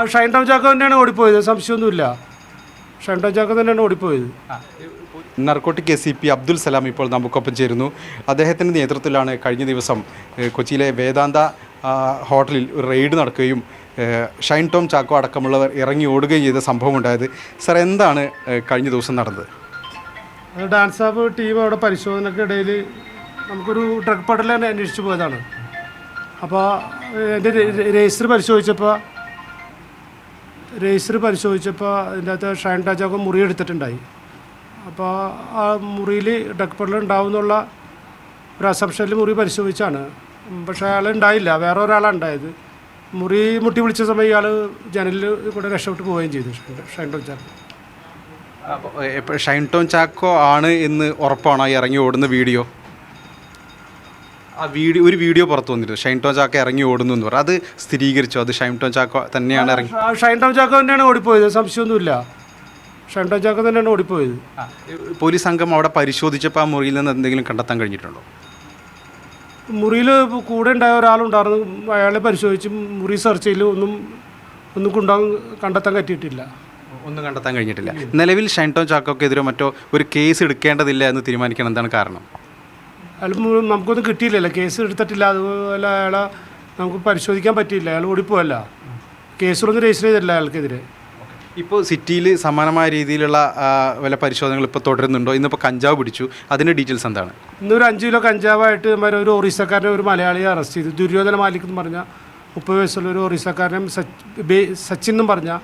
ആ ഷൈൻ ടോം ചാക്കോ തന്നെയാണ് ഓടിപ്പോയത്. സംശയമൊന്നുമില്ല. ഷൈൻ ടോം ചാക്കോ തന്നെയാണ് ഓടിപ്പോയത്. Narcotic S C P Abdul Salam ഇപ്പോൾ നമുക്കൊപ്പം ചേരുന്നു. അദ്ദേഹത്തിന്റെ നേതൃത്വത്തിലാണ് കഴിഞ്ഞ ദിവസം കൊച്ചിയിലെ വേദാന്ത ഹോട്ടലിൽ ഒരു റെയ്ഡ് നടക്കുകയും ഷൈൻ ടോം ചാക്കോ അടക്കമുള്ളവർ ഇറങ്ങി ഓടുകയും ചെയ്ത സംഭവം ഉണ്ടായത്. സർ എന്താണ് കഴിഞ്ഞ ദിവസം നടന്നത്? ഡാൻസ് ആപ്പ് ടീം അവിടെ പരിശോധനക്കിടയിൽ നമുക്കൊരു ഡ്രഗ് തന്നെ അന്വേഷിച്ച് പോയതാണ്. അപ്പോൾ എന്റെ രജിസ്റ്റർ പരിശോധിച്ചപ്പോൾ രജിസ്റ്റർ പരിശോധിച്ചപ്പോൾ അതിന്റെ അകത്ത് ഷൈൻ ടാജാക്കോ മുറി എടുത്തിട്ടുണ്ടായി അപ്പോൾ ആ മുറിയിൽ ഡ്രഗ് ഉണ്ടാവുമെന്നുള്ള ഒരു അസംഷനിൽ മുറി പരിശോധിച്ചാണ്. പക്ഷേ അയാൾ ഉണ്ടായില്ല. വേറെ ഒരാളാണ് ഉണ്ടായത്. മുറി മുട്ടി വിളിച്ച സമയം ഇയാൾ ജനലിൽ കൂടെ രക്ഷപ്പെട്ട് പോവുകയും ചെയ്തു. Shine- Tom Chacko. Shine Tom Chacko ആണ് എന്ന് ഉറപ്പാണോ ഇറങ്ങി ഓടുന്ന വീഡിയോ? ആ വീഡിയോ ഒരു വീഡിയോ പുറത്തു വന്നിരുന്നു. ഷൈൻ ടോം ചാക്ക ഇറങ്ങി ഓടുന്നു എന്ന് പറഞ്ഞു. അത് സ്ഥിരീകരിച്ചു. അത് ഷൈൻ ടോം ചാക്ക തന്നെയാണ് ഇറങ്ങി ഷൈൻ ടോം ചാക്ക തന്നെയാണ് ഓടിപ്പോയത്. സംശയമൊന്നുമില്ല. ഷൈൻ ടോം ചാക്ക തന്നെയാണ് ഓടിപ്പോയത്. പോലീസ് സംഘം അവിടെ പരിശോധിച്ചപ്പോൾ ആ മുറിയിൽ നിന്ന് എന്തെങ്കിലും കണ്ടെത്താൻ കഴിഞ്ഞിട്ടുണ്ടോ? മുറിയിൽ കൂടെ ഉണ്ടായ ഒരാളുണ്ടായിരുന്നു. അയാളെ പരിശോധിച്ച് മുറി സെർച്ച് ചെയ്യൽ ഒന്നും ഒന്നും കൊണ്ടാൻ കണ്ടെത്താൻ പറ്റിയിട്ടില്ല. ഒന്നും കണ്ടെത്താൻ കഴിഞ്ഞിട്ടില്ല. നിലവിൽ ഷൈൻ ടോം ചാക്കോക്കെതിരെ മറ്റോ ഒരു കേസ് എടുക്കേണ്ടതില്ല എന്ന് തീരുമാനിക്കണം എന്താണ് കാരണം? അയാൾ നമുക്കൊന്നും കിട്ടിയില്ലല്ലോ. കേസ് എടുത്തിട്ടില്ല. അതുപോലെ അയാളെ നമുക്ക് പരിശോധിക്കാൻ പറ്റിയില്ല. അയാൾ ഓടിപ്പോയല്ല. കേസുകളൊന്നും രജിസ്റ്റർ ചെയ്തില്ല അയാൾക്കെതിരെ. ഇപ്പോൾ സിറ്റിയിൽ സമാനമായ രീതിയിലുള്ള വില പരിശോധനകൾ ഇപ്പോൾ തുടരുന്നുണ്ടോ? ഇന്നിപ്പോൾ കഞ്ചാവ് പിടിച്ചു. അതിന്റെ ഡീറ്റെയിൽസ് എന്താണ്? ഇന്നൊരു അഞ്ച് കിലോ കഞ്ചാവായിട്ട് ഒരു ഒറീസക്കാരനെ ഒരു മലയാളിയെ അറസ്റ്റ് ചെയ്തു. ദുര്യോധന മാലിക് എന്ന് പറഞ്ഞ മുപ്പത് വയസ്സുള്ള ഒരു ഒറീസക്കാരനും സച്ച് സച്ചിൻ എന്നും പറഞ്ഞ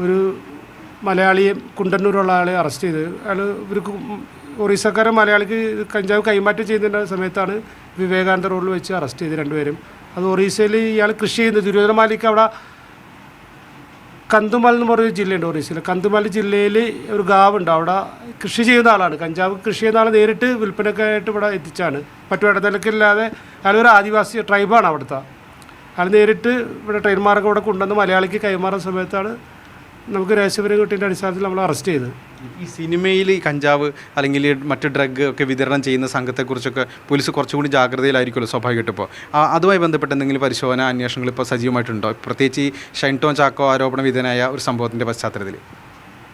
ഒരു മലയാളിയെ കുണ്ടന്നൂരുള്ള ആളെ അറസ്റ്റ് ചെയ്ത്. അയാൾ ഇവർക്ക് ഒറീസക്കാരൻ മലയാളിക്ക് കഞ്ചാവ് കൈമാറ്റം ചെയ്യുന്ന സമയത്താണ് വിവേകാനന്ദ റോഡിൽ വെച്ച് അറസ്റ്റ് ചെയ്ത് രണ്ടുപേരും. അത് ഒറീസയിൽ ഇയാൾ കൃഷി ചെയ്യുന്നത് ദുര്യോധന മാലിക്ക് അവിടെ കന്തുമൽ എന്ന് പറയുന്ന ജില്ലയുണ്ട് ഒറീസയിൽ. കന്തുമൽ ജില്ലയിൽ ഒരു ഗാവുണ്ട്. അവിടെ കൃഷി ചെയ്യുന്ന ആളാണ്. കഞ്ചാവ് കൃഷി ചെയ്യുന്ന ആൾ നേരിട്ട് വിൽപ്പനക്കായിട്ട് ഇവിടെ എത്തിച്ചാണ്. മറ്റു ഇടനിലക്കില്ലാതെ ഒരു ആദിവാസി ട്രൈബാണ് അവിടുത്തെ. അയാൾ നേരിട്ട് ഇവിടെ ട്രെയിൻ മാർഗം ഇവിടെ കൊണ്ടുവന്ന് മലയാളിക്ക് കൈമാറുന്ന സമയത്താണ് നമുക്ക് രഹസ്യപരം കിട്ടിയതിന്റെ അടിസ്ഥാനത്തിൽ നമ്മൾ അറസ്റ്റ് ചെയ്ത്. ഈ സിനിമയിൽ കഞ്ചാവ് അല്ലെങ്കിൽ മറ്റ് ഡ്രഗ് ഒക്കെ വിതരണം ചെയ്യുന്ന സംഘത്തെക്കുറിച്ചൊക്കെ പോലീസ് കുറച്ചുകൂടി ജാഗ്രതയിലായിരിക്കുമല്ലോ സ്വാഭാവികമായിട്ട് ഇപ്പോൾ. ആ, അതുമായി ബന്ധപ്പെട്ട് എന്തെങ്കിലും പരിശോധന അന്വേഷണങ്ങൾ ഇപ്പോൾ സജീവമായിട്ടുണ്ടോ? പ്രത്യേകിച്ച് ഈ ഷൈൻടോൺ ചാക്കോ ആരോപണ വിധേയനായ ഒരു സംഭവത്തിന്റെ പശ്ചാത്തലത്തിൽ.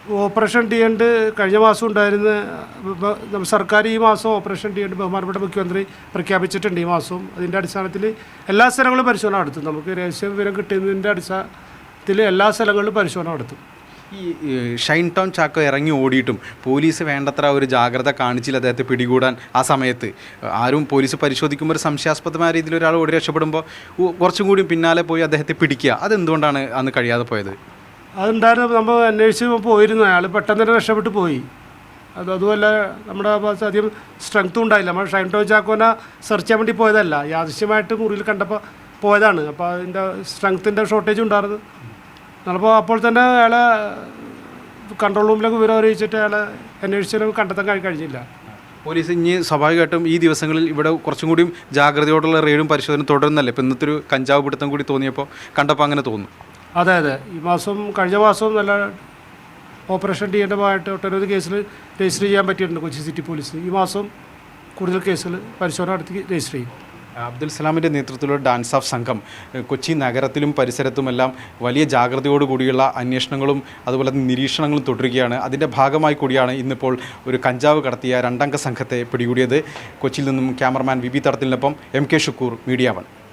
ഓപ്പറേഷൻ ഡിയണ്ട് കഴിഞ്ഞ മാസം ഉണ്ടായിരുന്ന സർക്കാർ ഈ മാസം ഓപ്പറേഷൻ ഡിയണ്ട് ബഹുമാനപ്പെട്ട മുഖ്യമന്ത്രി പ്രഖ്യാപിച്ചിട്ടുണ്ട് ഈ മാസവും. അതിന്റെ അടിസ്ഥാനത്തിൽ എല്ലാ സ്ഥലങ്ങളും പരിശോധന നടത്തും. നമുക്ക് രഹസ്യ വിവരം കിട്ടുന്നതിന്റെ അടിസ്ഥാനത്തിൽ എല്ലാ സ്ഥലങ്ങളിലും പരിശോധന നടത്തും. ഈ ഷൈൻ ടൗൺ ചാക്കോ ഇറങ്ങി ഓടിയിട്ടും പോലീസ് വേണ്ടത്ര ഒരു ജാഗ്രത കാണിച്ചില്ല അദ്ദേഹത്തെ പിടികൂടാൻ ആ സമയത്ത്. ആരും പോലീസ് പരിശോധിക്കുമ്പോൾ ഒരു സംശയാസ്പദമായ രീതിയിൽ ഒരാൾ ഓടി രക്ഷപ്പെടുമ്പോൾ കുറച്ചും കൂടി പിന്നാലെ പോയി അദ്ദേഹത്തെ പിടിക്കുക. അതെന്തുകൊണ്ടാണ് അന്ന് കഴിയാതെ പോയത്? അതുണ്ടായിരുന്നു നമ്മൾ അന്വേഷിച്ച് പോയിരുന്നു. അയാൾ പെട്ടെന്ന് തന്നെ രക്ഷപ്പെട്ട് പോയി. അത് അതുമല്ല നമ്മുടെ ഭാഗത്ത് അധികം സ്ട്രെങ്ത്തും ഉണ്ടായില്ല. നമ്മൾ ഷൈൻ ടൗൺ ചാക്കോനെ സെർച്ച് ചെയ്യാൻ വേണ്ടി പോയതല്ല. യാദൃശ്യമായിട്ട് മുറിയിൽ കണ്ടപ്പോൾ പോയതാണ്. അപ്പോൾ അതിന്റെ സ്ട്രെങ്ത്തിന്റെ ഷോർട്ടേജ് ഉണ്ടായിരുന്നു. നമ്മളപ്പോൾ അപ്പോൾ തന്നെ അയാളെ കൺട്രോൾ റൂമിലേക്ക് വിവരം അറിയിച്ചിട്ട് അയാളെ അന്വേഷിച്ചാലും കണ്ടെത്താൻ കഴി- കഴിഞ്ഞില്ല. പോലീസ് ഇനി സ്വാഭാവികമായിട്ടും ഈ ദിവസങ്ങളിൽ ഇവിടെ കുറച്ചും കൂടിയും ജാഗ്രതയോടുള്ള റെയ്ഡും പരിശോധന തുടരുന്നല്ലേ? ഇപ്പം ഇന്നത്തെ ഒരു കഞ്ചാവ് പിടുത്തം കൂടി തോന്നിയപ്പോൾ കണ്ടപ്പോൾ അങ്ങനെ തോന്നുന്നു. അതെ അതെ. ഈ മാസം കഴിഞ്ഞ മാസം നല്ല ഓപ്പറേഷൻ ടി എന്റെ ഭാഗമായിട്ട് ഒട്ടനവധി കേസിൽ രജിസ്റ്റർ ചെയ്യാൻ പറ്റിയിട്ടുണ്ട് കൊച്ചി സിറ്റി പോലീസ് ഈ മാസം കൂടുതൽ കേസുകൾ പരിശോധന നടത്തി രജിസ്റ്റർ ചെയ്യും. അബ്ദുൽ സലാമിന്റെ നേതൃത്വത്തിലുള്ള ഡാൻസ് ഓഫ് സംഘം കൊച്ചി നഗരത്തിലും പരിസരത്തുമെല്ലാം വലിയ ജാഗ്രതയോടുകൂടിയുള്ള അന്വേഷണങ്ങളും അതുപോലെ തന്നെ നിരീക്ഷണങ്ങളും തുടരുകയാണ്. അതിന്റെ ഭാഗമായി കൂടിയാണ് ഇന്നിപ്പോൾ ഒരു കഞ്ചാവ് കടത്തിയ രണ്ടംഗ സംഘത്തെ പിടികൂടിയത്. കൊച്ചിയിൽ നിന്നും cameraman V B തടത്തിലിനൊപ്പം M K Shukoor Media One.